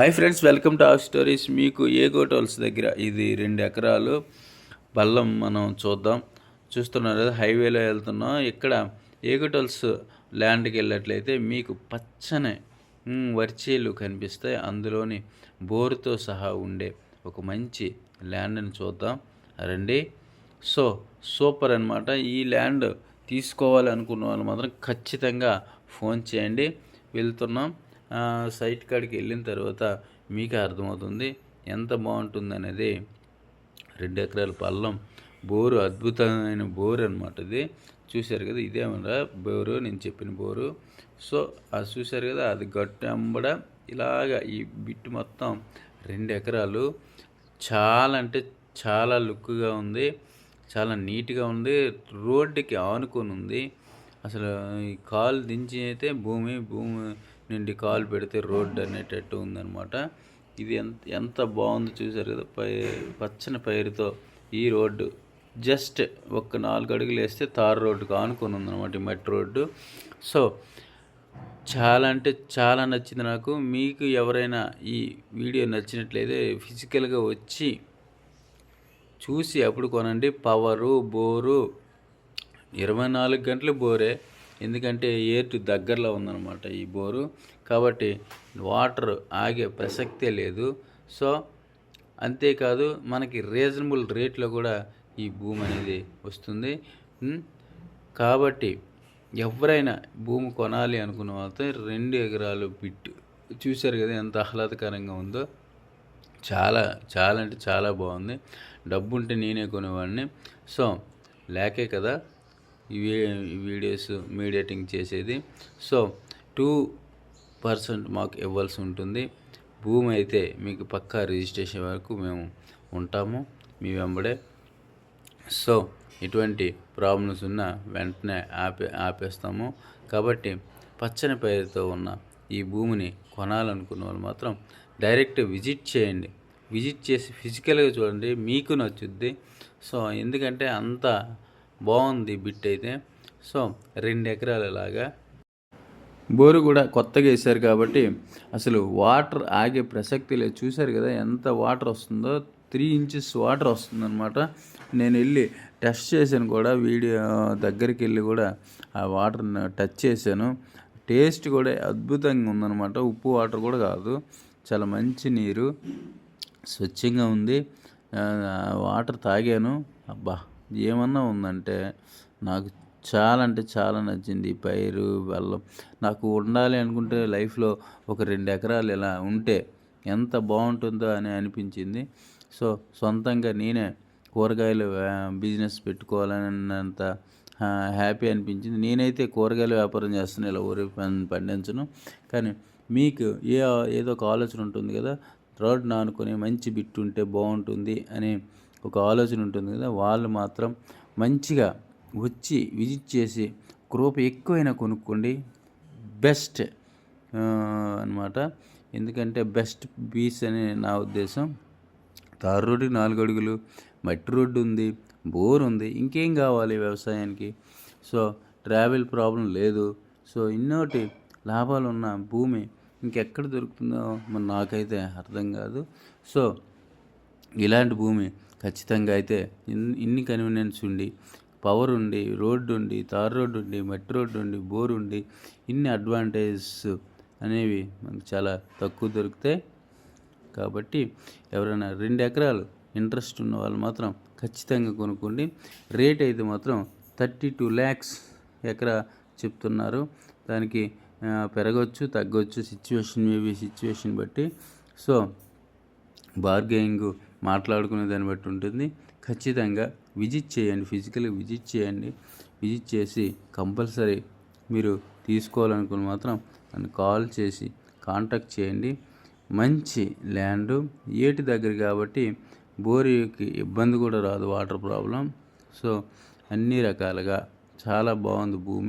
Hi friends welcome to of stories మీకు ఏ గోటోల్స్ దగ్గర? ఇది రెండు ఎకరాలు. బల్లం మనం చూద్దాం. చూస్తున్నారు హైవేలో వెళ్తున్నాం. ఇక్కడ ఏగోటోల్స్ ల్యాండ్కి వెళ్ళినట్లయితే మీకు పచ్చని వర్చీలు కనిపిస్తాయి. అందులోని బోరుతో సహా ఉండే ఒక మంచి ల్యాండ్ని చూద్దాం. రండి. సో సూపర్ అన్నమాట. ఈ ల్యాండ్ తీసుకోవాలి అనుకున్న వాళ్ళు మాత్రం ఖచ్చితంగా ఫోన్ చేయండి. వెళ్తున్నాం. సైట్ కాడికి వెళ్ళిన తర్వాత మీకు అర్థమవుతుంది ఎంత బాగుంటుంది అనేది రెండు ఎకరాల పల్లం బోరు అద్భుతమైన బోరు అనమాట ఇది. చూశారు కదా ఇదేమన్నా బోరు నేను చెప్పిన బోరు. సో అది చూశారు కదా అది గట్టు అంబడ ఇలాగా ఈ బిట్టు మొత్తం రెండు ఎకరాలు. చాలా అంటే చాలా లుక్గా ఉంది చాలా నీట్గా ఉంది రోడ్డుకి ఆనుకొని ఉంది. అసలు ఈ కాలు దించి అయితే భూమి భూమి నిండి కాలు పెడితే రోడ్డు అనేటట్టు ఉందన్నమాట. ఇది ఎంత ఎంత బాగుందో చూసారు కదా పై పచ్చని పైరుతో ఈ రోడ్డు. జస్ట్ ఒక్క నాలుగు అడుగులు వేస్తే తార్ రోడ్డుకు ఆనుకొని ఉందన్నమాట ఈ మట్టి రోడ్డు. సో చాలా అంటే చాలా నచ్చింది నాకు. మీకు ఎవరైనా ఈ వీడియో నచ్చినట్లయితే ఫిజికల్గా వచ్చి చూసి అప్పుడు కొనండి. Power bore. ఇరవై నాలుగు గంటలు బోరే. ఎందుకంటే ఏటు దగ్గరలో ఉందన్నమాట ఈ బోరు. కాబట్టి వాటర్ ఆగే ప్రసక్తే లేదు. సో అంతేకాదు మనకి రీజనబుల్ రేట్లో కూడా ఈ భూమి అనేది వస్తుంది. కాబట్టి ఎవరైనా భూమి కొనాలి అనుకున్న వాళ్ళతో రెండు ఎకరాలు బిట్ చూశారు కదా ఎంత ఆహ్లాదకరంగా ఉందో? చాలా చాలా అంటే చాలా బాగుంది. డబ్బు ఉంటే నేనే కొనేవాడిని. సో లేకే కదా? వీడియోస్ మీడియేటింగ్ చేసేది. సో టూ పర్సెంట్ మాకు ఇవ్వాల్సి ఉంటుంది. భూమి అయితే మీకు పక్కా రిజిస్ట్రేషన్ వరకు మేము ఉంటాము మీ వెంబడే. సో ఎటువంటి ప్రాబ్లమ్స్ ఉన్నా వెంటనే ఆపే ఆపేస్తాము. కాబట్టి పచ్చని పేరుతో ఉన్న ఈ భూమిని కొనాలనుకున్న వాళ్ళు మాత్రం డైరెక్ట్ విజిట్ చేయండి. విజిట్ చేసి ఫిజికల్గా చూడండి మీకు నచ్చుద్ది. సో ఎందుకంటే అంత బాగుంది బిట్ అయితే. సో రెండు ఎకరాలలాగా. బోరు కూడా కొత్తగా వేశారు కాబట్టి అసలు వాటర్ ఆగే ప్రసక్తి లేదు. చూశారు కదా ఎంత వాటర్ వస్తుందో? త్రీ ఇంచెస్ వాటర్ వస్తుందన్నమాట. నేను వెళ్ళి టెస్ట్ చేశాను కూడా వీడియో దగ్గరికి వెళ్ళి కూడా ఆ వాటర్ని టచ్ చేశాను. టేస్ట్ కూడా అద్భుతంగా ఉందన్నమాట. ఉప్పు వాటర్ కూడా కాదు. చాలా మంచి నీరు. స్వచ్ఛంగా ఉంది. వాటర్ తాగాను. అబ్బా. ఏమన్నా ఉందంటే నాకు చాలా అంటే చాలా నచ్చింది. పైరు బెల్లం. నాకు ఉండాలి అనుకుంటే లైఫ్లో ఒక రెండు ఎకరాలు ఇలా ఉంటే ఎంత బాగుంటుందో అని అనిపించింది. సో సొంతంగా నేనే కూరగాయలు బిజినెస్ పెట్టుకోవాలన్నంత హ్యాపీ అనిపించింది. నేనైతే కూరగాయల వ్యాపారం చేస్తాను ఇలా ఊరి పండించను. కానీ మీకు ఏ ఏదో ఒక ఆలోచన ఉంటుంది కదా రోడ్ ఆనుకొని మంచి బిట్ ఉంటే బాగుంటుంది అని ఒక ఆలోచన ఉంటుంది కదా వాళ్ళు మాత్రం మంచిగా వచ్చి విజిట్ చేసి క్రోప్ ఎక్కువైనా కొనుక్కోండి. బెస్ట్ అనమాట ఎందుకంటే బెస్ట్ పీస్ అని నా ఉద్దేశం. తారు రోడ్డుకి నాలుగు అడుగులు మట్టి రోడ్డు ఉంది బోర్ ఉంది ఇంకేం కావాలి వ్యవసాయానికి? సో ట్రావెల్ ప్రాబ్లం లేదు. సో ఇన్నోటి లాభాలు ఉన్న భూమి ఇంకెక్కడ దొరుకుతుందో మరి నాకైతే అర్థం కాదు. సో ఇలాంటి భూమి ఖచ్చితంగా అయితే ఇన్- ఇన్ని కన్వీనియన్స్ ఉండి పవర్ ఉండి రోడ్డు ఉండి తార్ రోడ్డు ఉండి మట్టి రోడ్డు ఉండి బోర్ ఉండి ఇన్ని అడ్వాంటేజెస్ అనేవి మనకు చాలా తక్కువ దొరుకుతాయి. కాబట్టి ఎవరైనా రెండు ఎకరాలు ఇంట్రెస్ట్ ఉన్న వాళ్ళు మాత్రం ఖచ్చితంగా కొనుక్కోండి. రేట్ అయితే మాత్రం థర్టీ టూ ల్యాక్స్ ఎకరా చెప్తున్నారు. దానికి పెరగవచ్చు తగ్గవచ్చు సిచ్యువేషన్ మేబీ సిచ్యువేషన్ బట్టి. సో బార్గెయింగ్ మాట్లాడుకునే దాన్ని బట్టి ఉంటుంది. ఖచ్చితంగా విజిట్ చేయండి ఫిజికల్గా విజిట్ చేయండి. విజిట్ చేసి కంపల్సరీ మీరు తీసుకోవాలనుకుని మాత్రం నన్ను కాల్ చేసి కాంటాక్ట్ చేయండి. మంచి ల్యాండ్ ఏటి దగ్గర కాబట్టి బోరికి ఇబ్బంది కూడా రాదు వాటర్ ప్రాబ్లం సో అన్ని రకాలుగా చాలా బాగుంది భూమి.